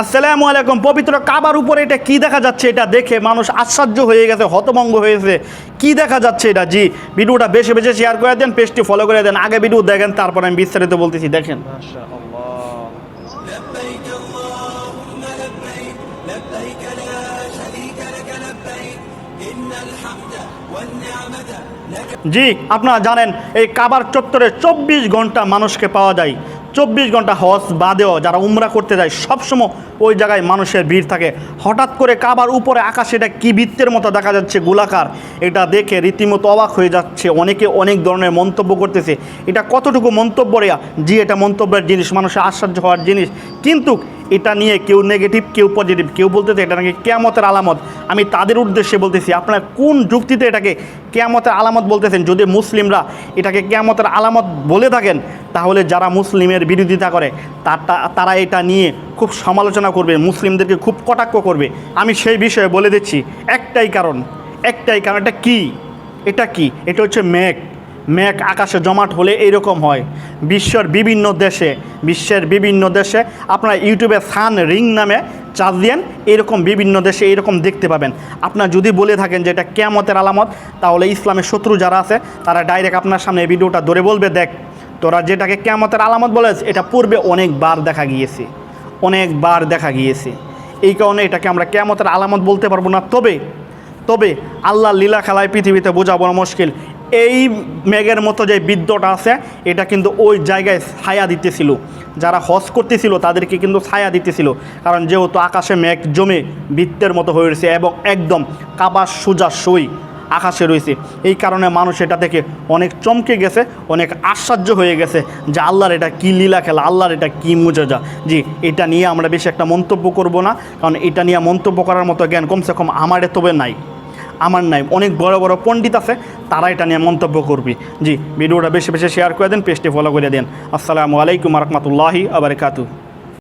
আসসালামু আলাইকুম, পবিত্র কাবার উপরে এটা কি দেখা যাচ্ছে এটা দেখে মানুষ আশ্চর্য হয়ে গেছে হতভঙ্গ হয়েছে কি দেখা যাচ্ছে এটা? জি, ভিডিওটা বেশি বেশি শেয়ার করে দেন পেজটি ফলো করে দেন, আগে ভিডিও দেখেন, তারপর আমি বিস্তারিত বলতেছি, দেখেন। জি, আপনারা জানেন, এই কাবার চত্বরে চব্বিশ ঘণ্টা মানুষকে পাওয়া যায়। চব্বিশ ঘণ্টা হজ বাদেও যারা উমরা করতে যায়, সবসময় ওই জায়গায় মানুষের ভিড় থাকে। হঠাৎ করে কাবার উপরে আকাশে এটা কী বৃত্তের মতো দেখা যাচ্ছে গোলাকার? এটা দেখে রীতিমতো অবাক হয়ে যাচ্ছে। অনেকে অনেক ধরনের মন্তব্য করতেছে। এটা কতটুকু মন্তব্য রেয়া জি, এটা মন্তব্যের জিনিস, মানুষের আশ্চর্য হওয়ার জিনিস। কিন্তু এটা নিয়ে কেউ নেগেটিভ কেউ পজিটিভ কেউ বলতেছে এটা নাকি কেয়ামতের আলামত। আমি তাদের উদ্দেশ্যে বলতেছি, আপনারা কোন যুক্তিতে এটাকে কেয়ামতের আলামত বলতেছেন? যদি মুসলিমরা এটাকে কেয়ামতের আলামত বলে থাকেন তাহলে যারা মুসলিমের বিরোধিতা করে, তারা এটা নিয়ে খুব সমালোচনা করবে, মুসলিমদেরকে খুব কটাক্ষ করবে। আমি সেই বিষয়ে বলে দিচ্ছি, একটাই কারণ একটাই কারণ, এটা কী? এটা কি? এটা হচ্ছে মেঘ। মেঘ আকাশে জমাট হলে এইরকম হয়। বিশ্বের বিভিন্ন দেশে, বিশ্বের বিভিন্ন দেশে, আপনার ইউটিউবে সান রিং নামে চার্জ দিয়েন, এরকম বিভিন্ন দেশে এরকম দেখতে পাবেন। আপনার যদি বলে থাকেন যে এটা কেয়ামতের আলামত, তাহলে ইসলামের শত্রু যারা আছে, তারা ডাইরেক্ট আপনার সামনে এই ভিডিওটা ধরে বলবে, দেখ তোরা যেটাকে কেয়ামতের আলামত বলে এটা পূর্বে অনেকবার দেখা গিয়েছে। অনেকবার দেখা গিয়েছে। এই কারণে এটাকে আমরা কেয়ামতের আলামত বলতে পারব না। তবে তবে আল্লাহ লীলা খেলায় পৃথিবীতে বোঝা বড় মুশকিল। এই মেঘের মতো যে বিদ্যটা আছে, এটা কিন্তু ওই জায়গায় ছায়া দিতেছিল। যারা হজ করতেছিল, তাদেরকে কিন্তু ছায়া দিতেছিল। কারণ যেহেতু আকাশে মেঘ জমে, বৃত্তের মতো হয়ে রয়েছে এবং একদম কাবার সোজা সই। আকাশে রয়েছে। এই কারণে মানুষ এটা থেকে অনেক চমকে গেছে, অনেক আশ্চর্য হয়ে গেছে যে আল্লাহর এটা কী লীলা খেলা, আল্লাহর এটা কী মুজেজা। জি, এটা নিয়ে আমরা বেশি একটা মন্তব্য করব না, কারণ এটা নিয়ে মন্তব্য করার মতো জ্ঞান কমসে কম আমার তবে নাই। আমার নাই, অনেক বড় বড় পণ্ডিত আছে, তারা এটা নিয়ে মন্তব্য করবে। জি, ভিডিওটা বেশি বেশি শেয়ার করে দেন পেজটি ফলো করে দেন। আসসালামু আলাইকুম রহমতুল্লাহি আবরকাতু